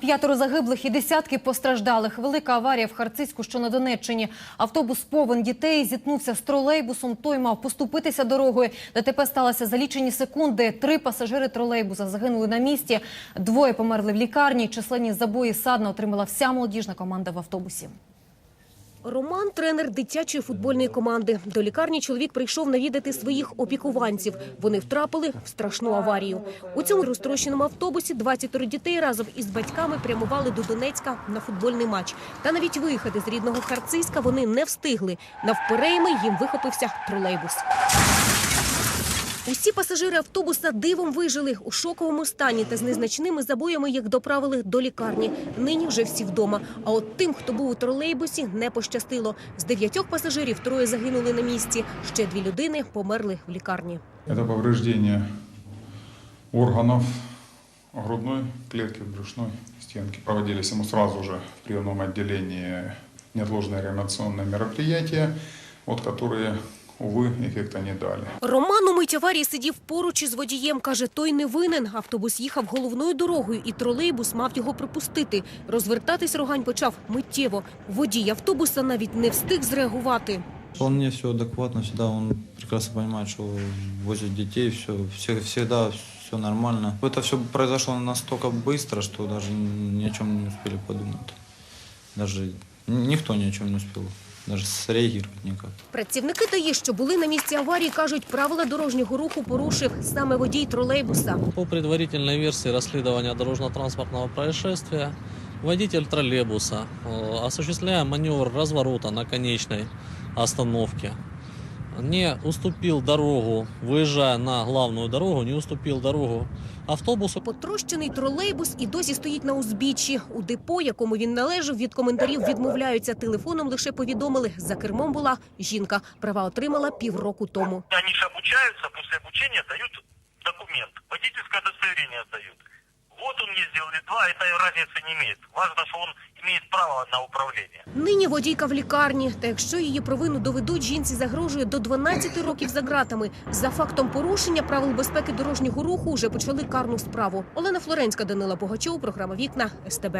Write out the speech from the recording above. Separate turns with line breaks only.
П'ятеро загиблих і десятки постраждалих. Велика аварія в Харцизьку, що на Донеччині. Автобус повен дітей зіткнувся з тролейбусом. Той мав поступитися дорогою. ДТП сталося за лічені секунди. Три пасажири тролейбуса загинули на місці. Двоє померли в лікарні. Численні забої садна отримала вся молодіжна команда в автобусі.
Роман – тренер дитячої футбольної команди. До лікарні чоловік прийшов навідати своїх опікуванців. Вони втрапили в страшну аварію. У цьому розтрощеному автобусі 20 дітей разом із батьками прямували до Донецька на футбольний матч. Та навіть виїхати з рідного Харциська вони не встигли. Навперейми їм вихопився тролейбус. Усі пасажири автобуса дивом вижили у шоковому стані та з незначними забоями їх доправили до лікарні. Нині вже всі вдома. А от тим, хто був у тролейбусі, не пощастило. З дев'ятьох пасажирів троє загинули на місці. Ще дві людини померли в лікарні.
Это повреждение органов грудной клетки, брюшной стенки. Проводились ему сразу же в приемном отделении неотложные реанимационные мероприятия, вот которые, увы, эффекта не дали.
Роман у мить аварії сидів поруч із водієм. Каже, той не винен. Автобус їхав головною дорогою, і тролейбус мав його пропустити. Розвертатись Рогань почав миттєво. Водій автобуса навіть не встиг зреагувати.
Вполне все адекватно, всегда он прекрасно понимает, что возит детей, все, все, всегда все нормально. Это все произошло настолько быстро, что даже ни о чем не успели подумать. Даже никто ни о чем не успел даже среагировать ніяк.
Працівники ДАІ, що були на місці аварії, кажуть, правила дорожнього руху порушив саме водій тролейбуса.
По предварительній версії розслідування дорожно-транспортного происшествия, водитель троллейбуса, осуществляє осуществляя маневр разворота на конечной остановке, не уступил дорогу, выезжая на главную дорогу, не уступил дорогу автобусу.
Потрощений тролейбус і досі стоїть на узбіччі. У депо, якому він належав, від коментарів відмовляються. Телефоном лише повідомили, за кермом була жінка. Права отримала півроку тому.
Они же обучаются, после обучения дают документ, водительское удостоверение дают. Вот он ездил или два, это разницы не имеет. Важно, что он имеет право на управление.
Нині водійка в лікарні. Та якщо її провину доведуть, жінці загрожує до 12 років за ґратами. За фактом порушення правил безпеки дорожнього руху вже почали карну справу. Олена Флоренська, Данила Богачов, програма Вікна СТБ.